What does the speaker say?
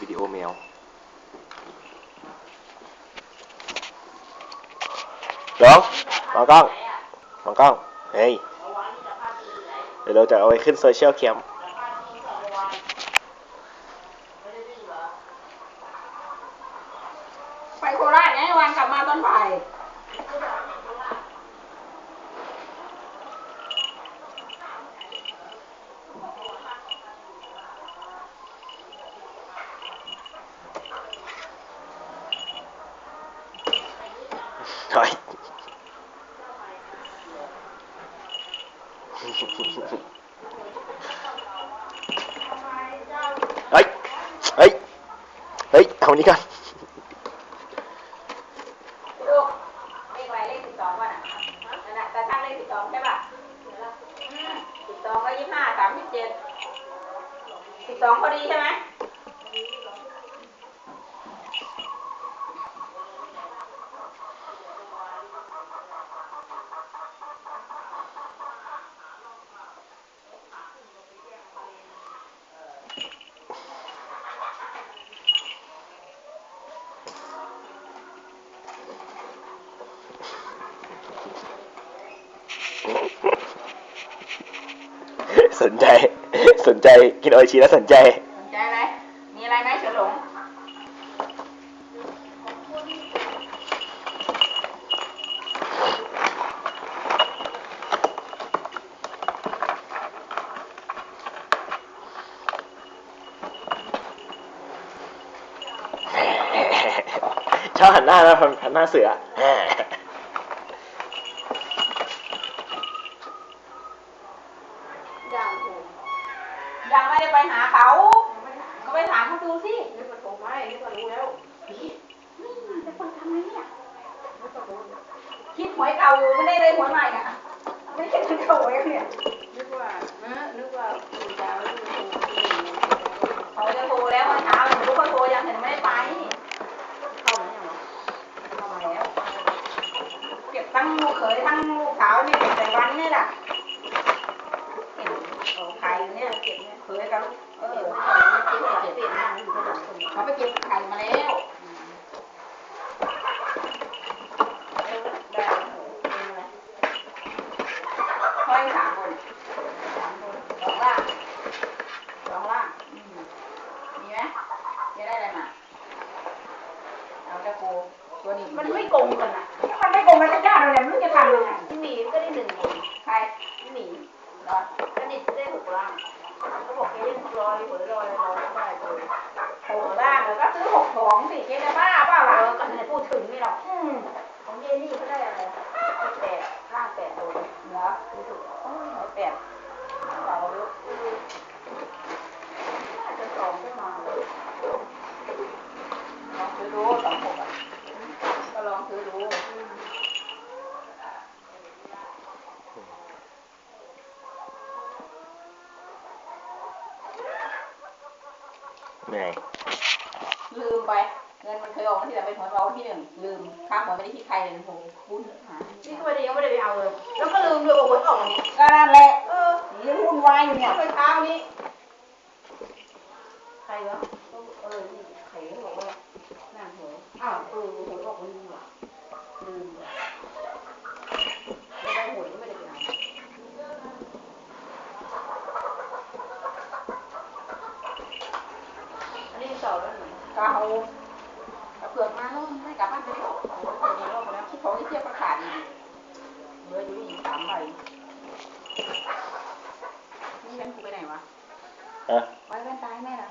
วิดีโอแมว เดี๋ยวมองกล้องมองกล้อง เฮ้ย เดี๋ยวเราจะเอาไว้ขึ้นโซเชียลแคมไปโคราชไงวันกลับมาตอนบ่าย ถอย เฮ้ย เฮ้ย เฮ้ย เอานี้ก่อนลูกเลขอะไรเลขสิบสองก่อนอะนั่นแหละแต่ช่างเลขสิบสองใช่ป่ะสิบสองก็ยี่สิบห้าสามสิบเจ็ดสิบสองพอดีใช่ไหม สนใจ สนใจกินโออิชิแล้วสนใจ สนใจอะไร มีอะไรไหมเฉลิมชอบหันหน้าแล้วหันหน้าเสือ ยังยังไม่ได้ไปหาเขา ก็ไปถามเขาดูสิ นึกว่าโทรไม่นึกว่ารู้แล้ว นี่จะเปิดทำไมเนี่ยคิดหวยเก่าอยู่ ไม่ได้เลยหัวยใหม่อะไม่ได้คิดหวยเก่าไว้เนี่ยนึกว่าเออนึกว่าคุณดาวนึกว่าโทรเขาจะโทรแล้วเมื่อเช้าหนูก็โทรยังเห็นไม่ได้ไปเข้ามาย่างหรอเข้ามาแล้ว เก็บทั้งลูกเขยทั้งลูกสาวนี่เก็บแต่วันนี่แหละเห็นเอาไข่เนี่ยเก็บเนี่ยเขยกับลูกเออเจ็บเจ็บเจ็บมากอยู่ที่หลังคนเขาไปเก็บไข่มาแล้ว ได้เป็นอะไร ค่อยสามคนสามคนสองล่างสองล่างอืมมีไหมจะได้อะไรมาเอาจะโกตัวนี้มันไม่โกงกันนะมันไม่โกงกันจะจ้าเราเนี่ยไม่รู้จะทำยังไงที่หมีก็ได้หนึ่งคนใครที่หมีเหรอก็ดิได้หกล้านเขาบอกแกเล่นร้อยหวยร้อยร้อยได้เลยหกล่างแล้วก็ซื้อหกสองสิเจ๊จะบ้าเปล่าเอล่ะ อก็ไม่พูดถึงนี่หรอก อืม ของเยนี่เขาได้อะไรแปดล่างแปดโดน เหรอ รู้สึก โอ้ยเอาแปดเบาลูก น่าจะสองได้มาเลย ลองซื้อดูสองหกอะก็ลองซื้อดู เหนื่อยลืมไป เงินมันเคยออกมาที่แต่เป็นหวยเราที่หนึ่งลืมค่าหวยไม่ได้คิดใครเลยโหบุญหานี่ก็ไม่ได้ยังไม่ได้ไปเอาเลย แล้วก็ลืมด้วยว่าหวยออกนี่ก็นั่นแหละเออนี่วุ่นวายอยู่เนี่ยเมื่อเช้านี้ ใครวะเออนี่ใครบอกว่า นั่นหวยอ้าวเออหวยออกลืมว่ะลืมว่ะไม่ได้หวยก็ไม่ได้ไปเอาอันนี้สอบแล้วหนูเกาเอาเปลือกมาแล้วให้กลับบ้านไปแล้วเปิดในรอบแล้วคิดของที่เทียบประขาดอีกเหลืออยู่อีกสามใบนี่แม่นกูไปไหนวะไว้แว่นตายแม่ล่ะ